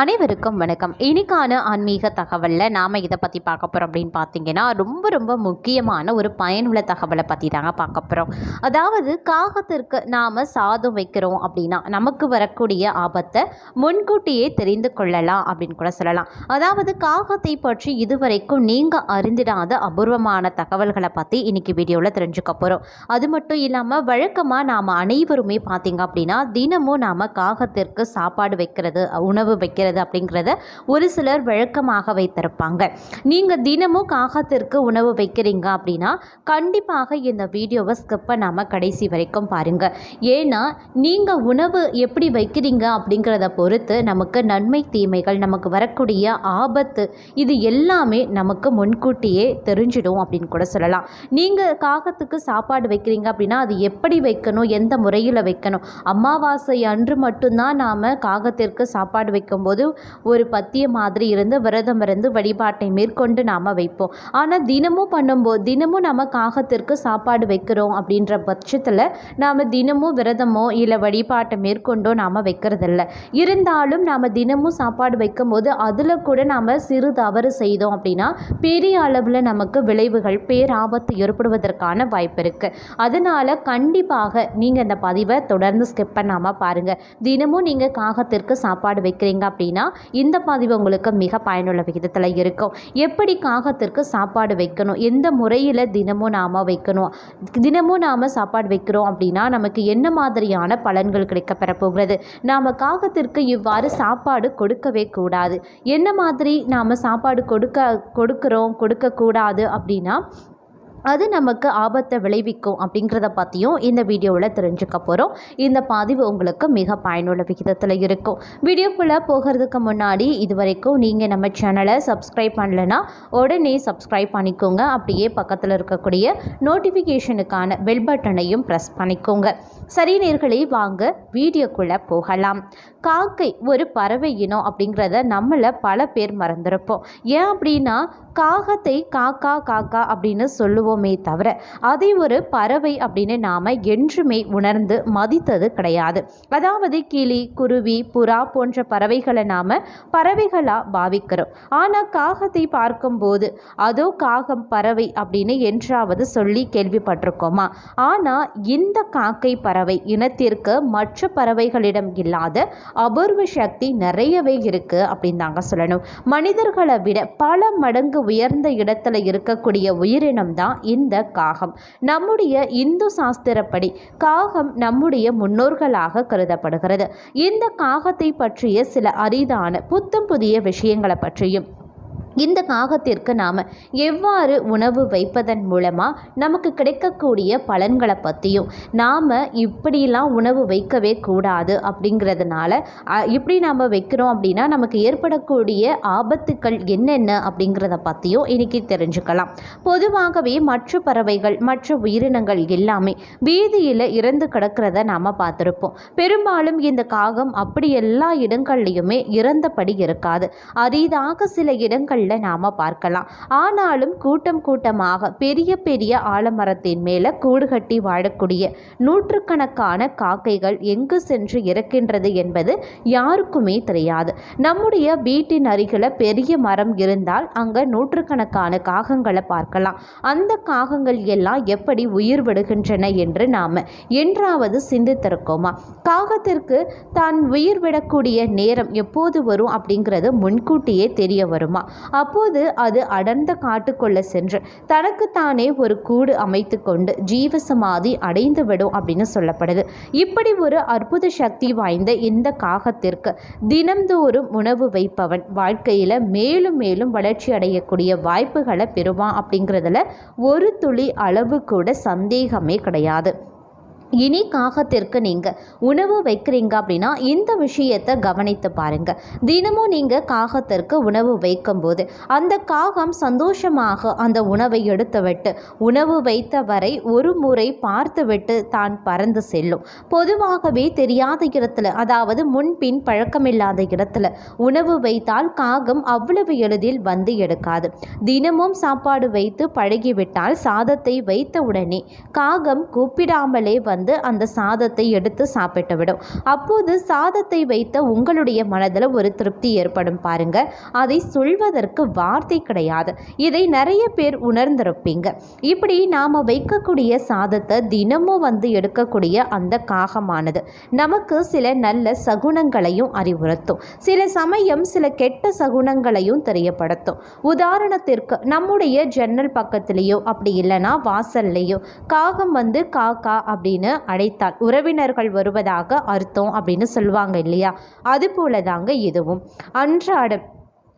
அனைவருக்கும் வணக்கம். இனிக்கான ஆன்மீக தகவலில் நாம் இதை பற்றி பார்க்க போகிறோம் அப்படின்னு பார்த்தீங்கன்னா ரொம்ப ரொம்ப முக்கியமான ஒரு பயனுள்ள தகவலை பற்றி தாங்க பார்க்க போகிறோம் அதாவது காகத்திற்கு நாம் சாதம் வைக்கிறோம் அப்படின்னா நமக்கு வரக்கூடிய ஆபத்தை முன்கூட்டியே தெரிந்து கொள்ளலாம் அப்படின்னு கூட சொல்லலாம். அதாவது காகத்தை பற்றி இதுவரைக்கும் நீங்கள் அறிந்திடாத அபூர்வமான தகவல்களை பற்றி இன்றைக்கி வீடியோவில் தெரிஞ்சுக்க போகிறோம் அது மட்டும் இல்லாமல் வழக்கமாக நாம் அனைவருமே பார்த்தீங்க அப்படின்னா தினமும் நாம் காகத்திற்கு சாப்பாடு வைக்கிறது உணவு வைக்கிறது அப்படிங்கிறத ஒரு சிலர் வழக்கமாக வைத்திருப்பாங்க. நீங்கள் தினமும் காகத்திற்கு உணவு வைக்கிறீங்க அப்படின்னா கண்டிப்பாக இந்த வீடியோவை ஸ்கிப் பண்ணாமல் கடைசி வரைக்கும் பாருங்கள் ஏன்னா நீங்கள் உணவு எப்படி வைக்கிறீங்க அப்படிங்கிறத பொறுத்து நமக்கு நன்மை தீமைகள் நமக்கு வரக்கூடிய ஆபத்து இது எல்லாமே நமக்கு முன்கூட்டியே தெரிஞ்சிடும் அப்படின்னு கூட சொல்லலாம். நீங்கள் காகத்துக்கு சாப்பாடு வைக்கிறீங்க அப்படின்னா அது எப்படி வைக்கணும்? எந்த முறையில் வைக்கணும்? அமாவாசை அன்று மட்டும்தான் நாம் காகத்திற்கு சாப்பாடு வைக்கும்போது ஒரு பத்திய மாதிரி இருந்து விரதம் இருந்து வழிபாட்டை மேற்கொண்டு நாம் வைப்போம். ஆனால் தினமும் பண்ணும்போது தினமும் நம்ம காகத்திற்கு சாப்பாடு வைக்கிறோம் அப்படின்ற பட்சத்தில் நாம் தினமும் விரதமோ இல்லை வழிபாட்டை மேற்கொண்டோ நாம் வைக்கிறதில்ல. இருந்தாலும் நாம் தினமும் சாப்பாடு வைக்கும்போது அதில் கூட நாம் சிறு தவறு செய்தோம் அப்படின்னா பெரிய அளவில் நமக்கு விளைவுகள் பேராபத்து ஏற்படுவதற்கான வாய்ப்பு இருக்குது அதனால் கண்டிப்பாக நீங்கள் இந்த பதிவை தொடர்ந்து ஸ்கிப் பண்ணாமல் பாருங்கள் தினமும் நீங்கள் காகத்திற்கு சாப்பாடு வைக்கிறீங்க அப்படின்னு அப்படின்னா இந்த பதிவு உங்களுக்கு மிக பயனுள்ள விகிதத்தில் இருக்கும். எப்படி காகத்திற்கு சாப்பாடு வைக்கணும்? எந்த முறையில் தினமும் நாம் வைக்கணும்? தினமும் நாம் சாப்பாடு வைக்கிறோம் அப்படின்னா நமக்கு என்ன மாதிரியான பலன்கள் கிடைக்கப்பெற போகிறது? நாம் காகத்திற்கு இவ்வாறு சாப்பாடு கொடுக்கவே கூடாது. என்ன மாதிரி நாம் சாப்பாடு கொடுக்க கொடுக்குறோம் கொடுக்கக்கூடாது அப்படின்னா அது நமக்கு ஆபத்தை விளைவிக்கும் அப்படிங்கிறத பற்றியும் இந்த வீடியோவில் தெரிஞ்சுக்க போகிறோம் இந்த பதிவு உங்களுக்கு மிக பயனுள்ள விகிதத்தில் இருக்கும். வீடியோக்குள்ளே போகிறதுக்கு முன்னாடி இது வரைக்கும் நீங்கள் நம்ம சேனலை சப்ஸ்கிரைப் பண்ணலைன்னா உடனே சப்ஸ்கிரைப் பண்ணிக்கோங்க. அப்படியே பக்கத்தில் இருக்கக்கூடிய நோட்டிஃபிகேஷனுக்கான பெல் பட்டனையும் ப்ரெஸ் பண்ணிக்கோங்க. சரி நேர்களை வாங்க வீடியோக்குள்ளே போகலாம். காக்கை ஒரு பறவை இனம் அப்படிங்கிறத நம்மளை பல பேர் மறந்துருப்போம். ஏன் அப்படின்னா காகத்தை காக்கா காக்கா அப்படின்னு சொல்லுவோம். தவிர அதை ஒரு பறவை அப்படின்னு நாம் என்றுமே உணர்ந்து மதித்தது கிடையாது. அதாவது கிளி குருவி புறா போன்ற பறவைகளை நாம் பறவைகளாக பாவிக்கிறோம். ஆனால் காகத்தை பார்க்கும்போது அதோ காகம் பறவை அப்படின்னு என்றாவது சொல்லி கேள்விப்பட்டிருக்கோமா? ஆனால் இந்த காக்கை பறவை இனத்திற்கு மற்ற பறவைகளிடம் இல்லாத அபூர்வ சக்தி நிறையவே இருக்கு அப்படின்னு தாங்க சொல்லணும். மனிதர்களை விட பல மடங்கு உயர்ந்த இடத்துல இருக்கக்கூடிய உயிரினம் தான் இந்த காகம். நம்முடைய இந்து சாஸ்திரப்படி காகம் நம்முடைய முன்னோர்களாக கருதப்படுகிறது. இந்த காகத்தை பற்றிய சில அரிதான புத்தம் புதிய விஷயங்களை பற்றியும் இந்த காகத்திற்கு நாம் எவ்வாறு உணவு வைப்பதன் மூலமாக நமக்கு கிடைக்கக்கூடிய பலன்களை பற்றியும் நாம் இப்படிலாம் உணவு வைக்கவே கூடாது அப்படிங்கிறதுனால இப்படி நாம் வைக்கிறோம் அப்படின்னா நமக்கு ஏற்படக்கூடிய ஆபத்துக்கள் என்னென்ன அப்படிங்கிறத பற்றியும் இன்றைக்கி தெரிஞ்சுக்கலாம். பொதுவாகவே மற்ற பறவைகள் மற்ற உயிரினங்கள் எல்லாமே வீதியில் இறந்து கிடக்கிறத நாம் பார்த்துருப்போம். பெரும்பாலும் இந்த காகம் அப்படி எல்லா இடங்கள்லையுமே இறந்தபடி இருக்காது. அரிதாக சில இடங்கள் இடங்களில் நாம் பார்க்கலாம். ஆனாலும் கூட்டம் கூட்டமாக பெரிய பெரிய ஆலமரத்தின் மேலே கூடு கட்டி வாழக்கூடிய நூற்றுக்கணக்கான காக்கைகள் எங்கு சென்று இறக்கின்றது என்பது யாருக்குமே தெரியாது. நம்முடைய வீட்டின் அருகில் பெரிய மரம் இருந்தால் அங்கே நூற்றுக்கணக்கான காகங்களை பார்க்கலாம். அந்த காகங்கள் எல்லாம் எப்படி உயிர் விடுகின்றன என்று நாம் என்றாவது சிந்தித்திருக்கோமா? காகத்திற்கு தான் உயிர் விடக்கூடிய நேரம் எப்போது வரும் அப்படிங்கிறது முன்கூட்டியே தெரிய வருமா? அப்போது அது அடர்ந்த காட்டுக்குள்ளே சென்று தனக்குத்தானே ஒரு கூடு அமைத்து கொண்டு ஜீவசமாதி அடைந்து விடும் அப்படின்னு சொல்லப்படுது. இப்படி ஒரு அற்புத சக்தி வாய்ந்த இந்த காகத்திற்கு தினம்தோறும் உணவு வைப்பவன் வாழ்க்கையில் மேலும் மேலும் வளர்ச்சி அடையக்கூடிய வாய்ப்புகளை பெறுவான் அப்படிங்கிறதுல ஒரு துளி அளவு கூட சந்தேகமே கிடையாது. இனி காகத்திற்கு நீங்கள் உணவு வைக்கிறீங்க அப்படின்னா இந்த விஷயத்தை கவனித்து பாருங்கள் தினமும் நீங்கள் காகத்திற்கு உணவு வைக்கும்போது அந்த காகம் சந்தோஷமாக அந்த உணவை எடுத்துவிட்டு உணவு வைத்த வரை ஒரு முறை பார்த்துவிட்டு தான் பறந்து செல்லும். பொதுவாகவே தெரியாத இடத்துல அதாவது முன்பின் பழக்கமில்லாத இடத்துல உணவு வைத்தால் காகம் அவ்வளவு எளிதில் வந்து எடுக்காது. தினமும் சாப்பாடு வைத்து பழகிவிட்டால் சாதத்தை வைத்த உடனே காகம் கூப்பிடாமலே வந்து வந்து அந்த சாதத்தை எடுத்து சாப்பிட்டு விடும். அப்போது சாதத்தை வைத்த உங்களுடைய மனதில் ஒரு திருப்தி ஏற்படும் பாருங்க. அதை சொல்வதற்கு வார்த்தை கிடையாது. இதை நிறைய பேர் உணர்ந்திருப்பீங்க. இப்படி நாம் வைக்கக்கூடிய சாதத்தை தினமும் வந்து எடுக்கக்கூடிய அந்த காகமானது நமக்கு சில நல்ல சகுனங்களையும் அறிவுறுத்தும். சில சமயம் சில கெட்ட சகுனங்களையும் தெரியப்படுத்தும். உதாரணத்திற்கு நம்முடைய ஜன்னல் பக்கத்திலேயோ அப்படி இல்லைன்னா வாசல்லையோ காகம் வந்து காக்கா அப்படின்னு அழைத்தால் உறவினர்கள் வருவதாக அர்த்தம் அப்படின்னு சொல்லுவாங்க இல்லையா? அது போல தாங்க இதுவும். அன்றாடம்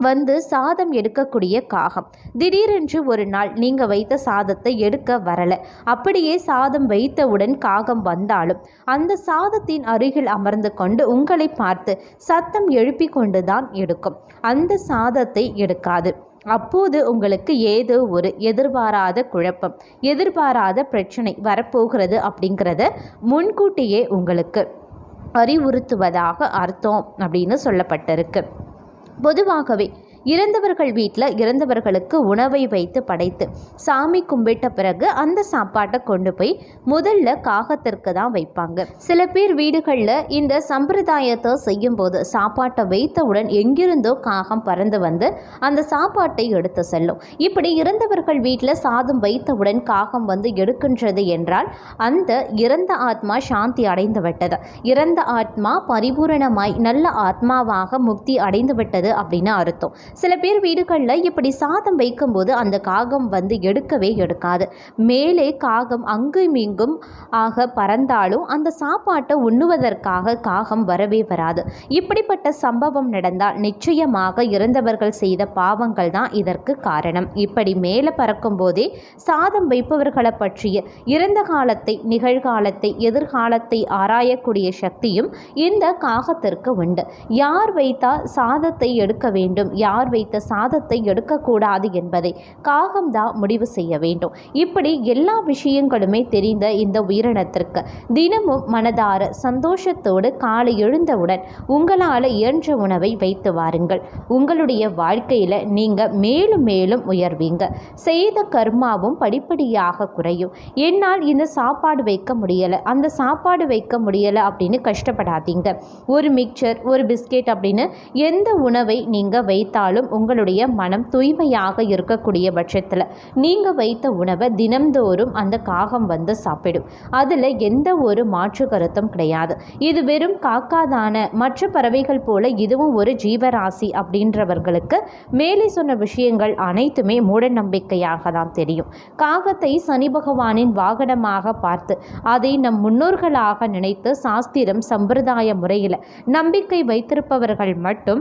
வந்து சாதம் எடுக்கக்கூடிய காகம். திடீரென்று ஒரு நாள் நீங்கள் வைத்த சாதத்தை எடுக்க வரலை. அப்படியே சாதம் வைத்தவுடன் காகம் வந்தாலும் அந்த சாதத்தின் அருகில் அமர்ந்து கொண்டு உங்களை பார்த்து சத்தம் எழுப்பி கொண்டு தான் எடுக்கும். அந்த சாதத்தை எடுக்காது. அப்போது உங்களுக்கு ஏதோ ஒரு எதிர்பாராத குழப்பம் எதிர்பாராத பிரச்சனை வரப்போகிறது அப்படிங்கிறத முன்கூட்டியே உங்களுக்கு அறிவுறுத்துவதாக அர்த்தம் அப்படின்னு சொல்லப்பட்டிருக்கு. பொதுவாகவே இறந்தவர்கள் வீட்டில் இறந்தவர்களுக்கு உணவை வைத்து படைத்து சாமி கும்பிட்ட பிறகு அந்த சாப்பாட்டை கொண்டு போய் முதல்ல காகத்திற்கு தான் வைப்பாங்க. சில பேர் வீடுகளில் இந்த சம்பிரதாயத்தை செய்யும்போது சாப்பாட்டை வைத்தவுடன் எங்கிருந்தோ காகம் பறந்து வந்து அந்த சாப்பாட்டை எடுத்து செல்லும். இப்படி இறந்தவர்கள் வீட்டில் சாதம் வைத்தவுடன் காகம் வந்து எடுக்கின்றது என்றால் அந்த இறந்த ஆத்மா சாந்தி அடைந்து விட்டது. இறந்த ஆத்மா பரிபூரணமாய் நல்ல ஆத்மாவாக முக்தி அடைந்து விட்டது அப்படின்னு அர்த்தம். சில பேர் வீடுகளில் இப்படி சாதம் வைக்கும்போது அந்த காகம் வந்து எடுக்கவே எடுக்காது. மேலே காகம் அங்கும் இங்கும் ஆக பறந்தாலும் அந்த சாப்பாட்டை உண்ணுவதற்காக காகம் வரவே வராது. இப்படிப்பட்ட சம்பவம் நடந்தால் நிச்சயமாக இறந்தவர்கள் செய்த பாவங்கள் தான் இதற்கு காரணம். இப்படி மேலே பறக்கும் போதே சாதம் வைப்பவர்களை பற்றிய இறந்த காலத்தை நிகழ்காலத்தை எதிர்காலத்தை ஆராயக்கூடிய சக்தியும் இந்த காகத்திற்கு உண்டு. யார் வைத்தால் சாதத்தை எடுக்க வேண்டும்? யார் வைத்த சாதத்தை எடுக்கக்கூடாது என்பதை காகம்தான் முடிவு செய்ய வேண்டும். இப்படி எல்லா விஷயங்களுமே தெரிந்த இந்த உயிரினத்திற்கு தினமும் மனதார சந்தோஷத்தோடு காலை எழுந்தவுடன் உங்களால் இயன்ற உணவை வைத்து வாருங்கள். உங்களுடைய வாழ்க்கையில் நீங்கள் மேலும் மேலும் உயர்வீங்க. செய்த கர்மாவும் படிப்படியாக குறையும். என்னால் இந்த சாப்பாடு வைக்க முடியலை அந்த சாப்பாடு வைக்க முடியலை அப்படின்னு கஷ்டப்படாதீங்க. ஒரு மிக்சர் ஒரு பிஸ்கெட் அப்படின்னு எந்த உணவை நீங்கள் வைத்தாலும் உங்களுடைய மனம் தூய்மையாக இருக்கக்கூடிய பட்சத்தில் நீங்கள் வைத்த உணவை தினம்தோறும் அந்த காகம் வந்து சாப்பிடும். அதில் எந்த ஒரு மாற்று கருத்தும் கிடையாது. இது வெறும் காக்காதான மற்ற பறவைகள் போல இதுவும் ஒரு ஜீவராசி அப்படின்றவர்களுக்கு மேலே சொன்ன விஷயங்கள் அனைத்துமே மூட நம்பிக்கையாக தான் தெரியும். காகத்தை சனி பகவானின் வாகனமாக பார்த்து அதை நம் முன்னோர்களாக நினைத்து சாஸ்திரம் சம்பிரதாய முறையில் நம்பிக்கை வைத்திருப்பவர்கள் மட்டும்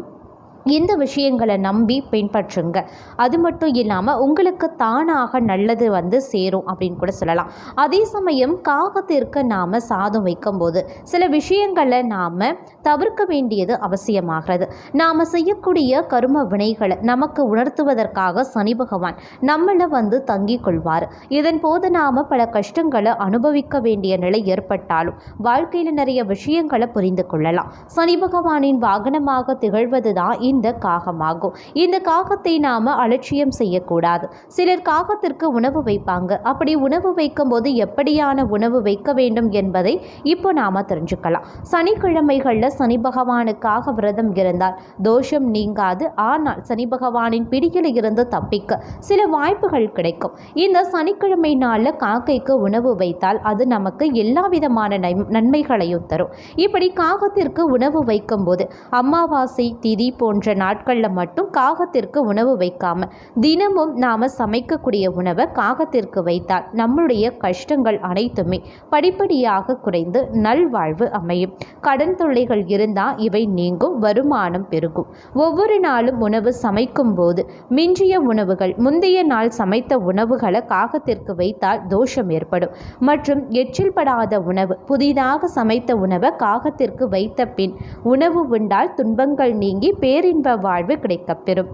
இந்த விஷயங்களை நம்பி பின்பற்றுங்க. அது மட்டும் இல்லாமல் உங்களுக்கு தானாக நல்லது வந்து சேரும் அப்படின்னு கூட சொல்லலாம். அதே சமயம் காகத்திற்கு நாம் சாதம் வைக்கும்போது சில விஷயங்களை நாம் தவிர்க்க வேண்டியது அவசியமாகிறது. நாம் செய்யக்கூடிய கரும வினைகளை நமக்கு உணர்த்துவதற்காக சனி பகவான் நம்மளை வந்து தங்கி கொள்வார். இதன் போது நாம் பல கஷ்டங்களை அனுபவிக்க வேண்டிய நிலை ஏற்பட்டாலும் வாழ்க்கையில் நிறைய விஷயங்களை புரிந்து கொள்ளலாம். சனி பகவானின் வாகனமாக திகழ்வது தான் இந்த காகமாகும். இந்த காகத்தை நாம் அலட்சியம் செய்யக்கூடாது. சிலர் காகத்திற்கு உணவு வைப்பாங்க. அப்படி உணவு வைக்கும்போது எப்படியான உணவு வைக்க வேண்டும் என்பதை இப்போ நாம் தெரிஞ்சுக்கலாம். சனிக்கிழமைகளில் சனி பகவானுக்காக விரதம் இருந்தால் தோஷம் நீங்காது. ஆனால் சனி பகவானின் பிடியில் இருந்து தப்பிக்க சில வாய்ப்புகள் கிடைக்கும். இந்த சனிக்கிழமை நாளில் காக்கைக்கு உணவு வைத்தால் அது நமக்கு எல்லா விதமான நன்மைகளையும் தரும். இப்படி காகத்திற்கு உணவு வைக்கும்போது அமாவாசை திதி போன்ற நாட்களில் மட்டும் காகத்திற்கு உணவு வைக்காம தினமும் நாம் சமைக்கக்கூடிய உணவை காகத்திற்கு வைத்தால் நம்முடைய கஷ்டங்கள் அனைத்துமே படிப்படியாக குறைந்து நல்வாழ்வு அமையும். கடன் தொல்லைகள் இருந்தால் இவை நீங்கும் வருமானம் பெருகும். ஒவ்வொரு நாளும் உணவு சமைக்கும் போது மிஞ்சிய உணவுகள் முந்தைய நாள் சமைத்த உணவுகளை காகத்திற்கு வைத்தால் தோஷம் ஏற்படும். மற்றும் எச்சில் படாத உணவு புதிதாக சமைத்த உணவை காகத்திற்கு வைத்த பின் உணவு உண்டால் துன்பங்கள் நீங்கி பேர் பேரின்ப வாழ்வு கிடைக்கப்பெறும்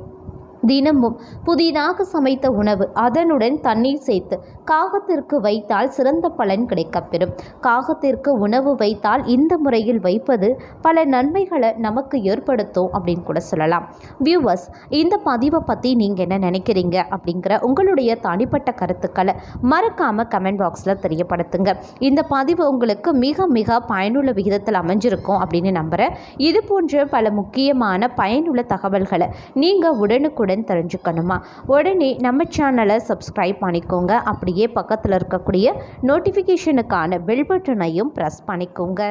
தினமும் புதிதாக சமைத்த உணவு அதனுடன் தண்ணீர் சேர்த்து காகத்திற்கு வைத்தால் சிறந்த பலன் கிடைக்கப்பெறும். காகத்திற்கு உணவு வைத்தால் இந்த முறையில் வைப்பது பல நன்மைகளை நமக்கு ஏற்படுத்தும் அப்படின்னு கூட சொல்லலாம். வியூவர்ஸ் இந்த பதிவை பற்றி நீங்கள் என்ன நினைக்கிறீங்க அப்படிங்கிற உங்களுடைய தனிப்பட்ட கருத்துக்களை மறக்காமல் கமெண்ட் பாக்ஸில் தெரியப்படுத்துங்க. இந்த பதிவு உங்களுக்கு மிக மிக பயனுள்ள விகிதத்தில் அமைஞ்சிருக்கும் அப்படின்னு நம்புகிறேன் இது போன்ற பல முக்கியமான பயனுள்ள தகவல்களை நீங்கள் உடனுக்குடன் உடனுக்குடன் தெரிஞ்சுக்கணுமா? உடனே நம்ம சேனலை சப்ஸ்கிரைப் பண்ணிக்கோங்க. அப்படியே பக்கத்தில் இருக்கக்கூடிய நோட்டிஃபிகேஷனுக்கான பெல் பட்டனையும் ப்ரெஸ் பண்ணிக்கோங்க.